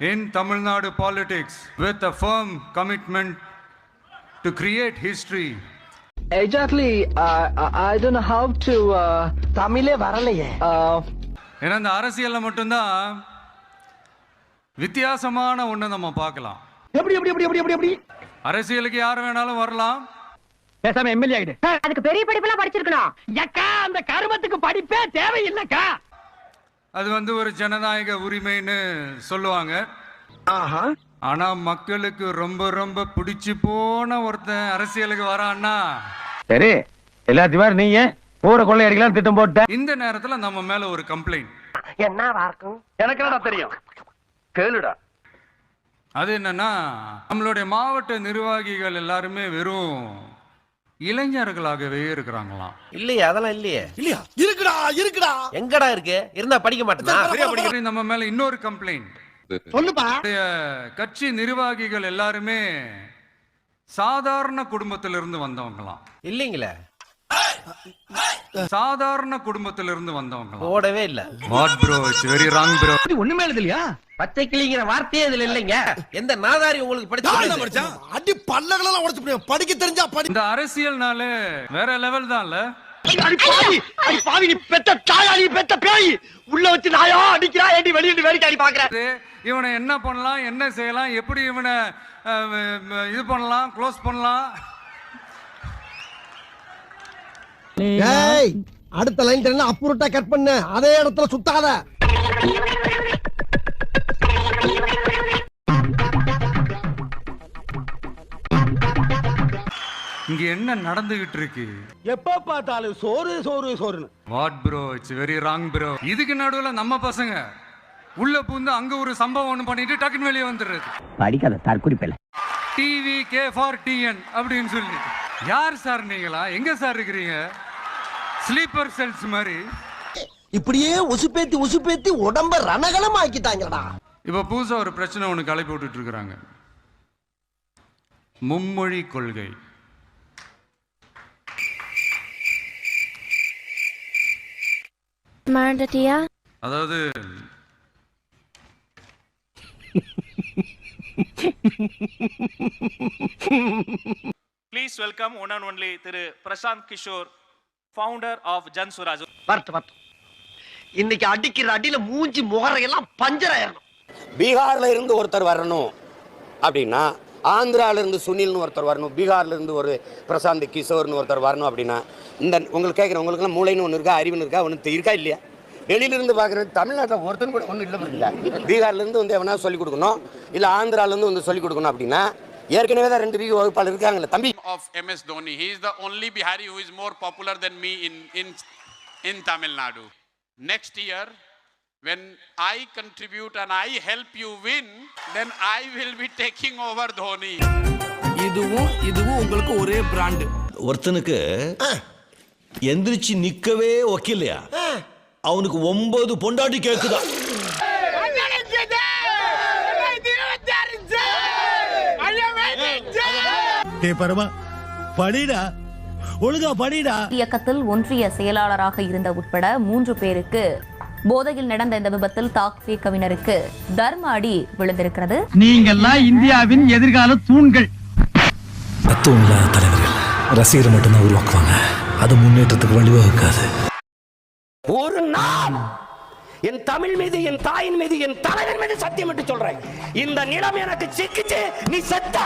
in Tamil Nadu politics with a firm commitment to create history. Exactly. Uh, I I don't know how to. Uh, தமிழே வரலையே uh, ஏன்னா இந்த அரசியலில் மட்டும்தான் வித்தியாசமான ஒன்று நம்ம பார்க்கலாம் எப்படி எப்படி எப்படி எப்படி எப்படி எப்படி அரசியலுக்கு யார் வேணாலும் வரலாம் பேசாம எம்எல்ஏ ஆகிடு அதுக்கு பெரிய படிப்பெல்லாம் படிச்சிருக்கணும் அந்த கருமத்துக்கு படிப்பே தேவையில்லைக்கா அது வந்து ஒரு ஜனநாயக உரிமைன்னு சொல்லுவாங்க. ஆஹா. ஆனா மக்களுக்கு ரொம்ப ரொம்ப பிடிச்சு போன ஒருத்தன் அரசியலுக்கு வரான்னா? சரி எல்லாத்தையும் நீங்க ஊரை கொள்ளை அடிக்கலாம் திட்டம் போட்ட. இந்த நேரத்துல நம்ம மேல ஒரு கம்ப்ளைண்ட் இருக்கும் எனக்கு என்னடா தெரியும்? கேளுடா. அது என்னன்னா நம்மளுடைய மாவட்ட நிர்வாகிகள் எல்லாருமே வெறும் இளைஞர்களாகவே இருக்கிறாங்களாம். இல்லையே அதெல்லாம் இல்லையே. இல்லையா? இருக்குடா இருக்குடா. எங்கடா இருக்கு? இருந்தா படிக்க மாட்டேனா? நம்ம மேல இன்னொரு கம்ப்ளைண்ட் சொல்லுப்பா. கட்சி நிர்வாகிகள் எல்லாருமே சாதாரண குடும்பத்திலிருந்து வந்தவங்களாம். இல்லீங்களே. சாதாரண குடும்பத்திலிருந்து வந்தவங்களாம். ஓடவே இல்ல. What bro it's very wrong bro ஒண்ணுமே இல்லையா பச்சை கிளிங்கிற வார்த்தையே இதுல இல்லைங்க. எந்த நாதாரி உங்களுக்கு படிச்சு படிச்சான் அடி பல்லகளெல்லாம் உடைச்சு படிக்க தெரிஞ்சா படி இந்த அரசியல்னாலே வேற லெவல் தான்ல அடி பாவி அடி பாவி நீ பெத்த தாயா நீ பெத்த பேய். உள்ள வச்சு நாயா அடிக்கிறா ஏடி வெளியிட்டு வேடிக்கை அடி பாக்குற இது, இவனை என்ன பண்ணலாம் என்ன செய்யலாம் எப்படி இவனை இது பண்ணலாம் க்ளோஸ் பண்ணலாம்? அடுத்த லைன் அப்புறட்டா கட் பண்ணு? அதே இடத்துல சுத்தாத. இங்க என்ன நடந்துகிட்டு இருக்கு? எப்ப பார்த்தாலும் சோறு சோறு சோறுன்னு. What bro it's very wrong bro இதுக்கு நடுவுல நம்ம பசங்க உள்ள பூந்து அங்க ஒரு சம்பவம் ஒண்ணு பண்ணிட்டு டக்குன்னு வெளியே வந்துடுறது. படிக்காத தற்குறிப்பில்லை டிவி கே ஃபார் டிஎன் அப்படின்னு சொல்லி. யார் சார் நீங்களா? எங்க சார் இருக்கிறீங்க? ஸ்லீப்பர் செல்ஸ் மாதிரி. இப்படியே உசுப்பேத்தி உசுப்பேத்தி உடம்ப ரணகலம் ஆக்கிட்டாங்கடா இப்போ புதுசா ஒரு பிரச்சனை ஒன்று கிளப்பி விட்டுட்டு இருக்கிறாங்க. மும்மொழி கொள்கை. மறந்துட்டியா அதாவது Please welcome one and only Thiru Prashant Kishore founder of Jan Suraj வரட்டு வரட்டு இன்னைக்கு அடிக்கிற அடியில மூஞ்சி முகரையெல்லாம் பஞ்சர் ஆயிரணும். பீகார்ல இருந்து ஒருத்தர் வரணும் அப்படின்னா ஆந்திரால இருந்து சுனில்னு ஒருத்தர் வரணும் பீகார்லேருந்து ஒரு பிரசாந்த் கிஷோர்னு ஒருத்தர் வரணும் அப்படின்னா இந்த உங்களுக்கு கேட்குறேன் உங்களுக்குலாம் மூளைன்னு ஒன்று இருக்கா அறிவுன்னு இருக்கா ஒன்று இருக்கா இல்லையா? வெளியிலிருந்து பார்க்குறது தமிழ்நாட்டில் ஒருத்தன் கூட ஒன்றும் இல்லை இல்லை பீகார்லேருந்து வந்து எவனா சொல்லிக் கொடுக்கணும் இல்லை ஆந்திராலேருந்து வந்து சொல்லிக் கொடுக்கணும் அப்படின்னா ஏற்கனவே தான் ரெண்டு பிகு வகுப்பாளர் இருக்காங்கல்ல தம்பி. Of M S Dhoni is is the only Bihari who is more popular than me in in in Tamil Nadu next year when I contribute and I help you win, then I will be taking over Dhoni. இதுவும் இதுவும் உங்களுக்கு ஒரே brand ஒருத்தனுக்கு எந்திரிச்சு நிக்கவே ஒக்கில்லையா அவனுக்கு ஒன்பது பொண்டாட்டி கேக்குதா? டே பரமா படிடா. ஒழுங்கா படிடா. இயக்கத்தில் ஒன்றிய செயலாளராக இருந்த உட்பட மூன்று பேருக்கு போதையில் நடந்த இந்த விபத்தில் தாக்வி கவிஞருக்கு தர்ம அடி விழுந்திருக்கிறது. நீங்கெல்லாம் இந்தியாவின் எதிர்கால தூண்கள். தத்துவம் இல்லாத தலைவர்கள் ரசிகரை மட்டும்தான் உருவாக்குவாங்க. அது முன்னேற்றத்துக்கு வழிவகுக்காது. ஒரு நாள் என் தமிழ் மீது என் தாயின் மீது என் தலைவன் மீது சத்தியம் என்று சொல்றேன். இந்த நிலம் எனக்கு சிக்கிச்சு நீ செத்த.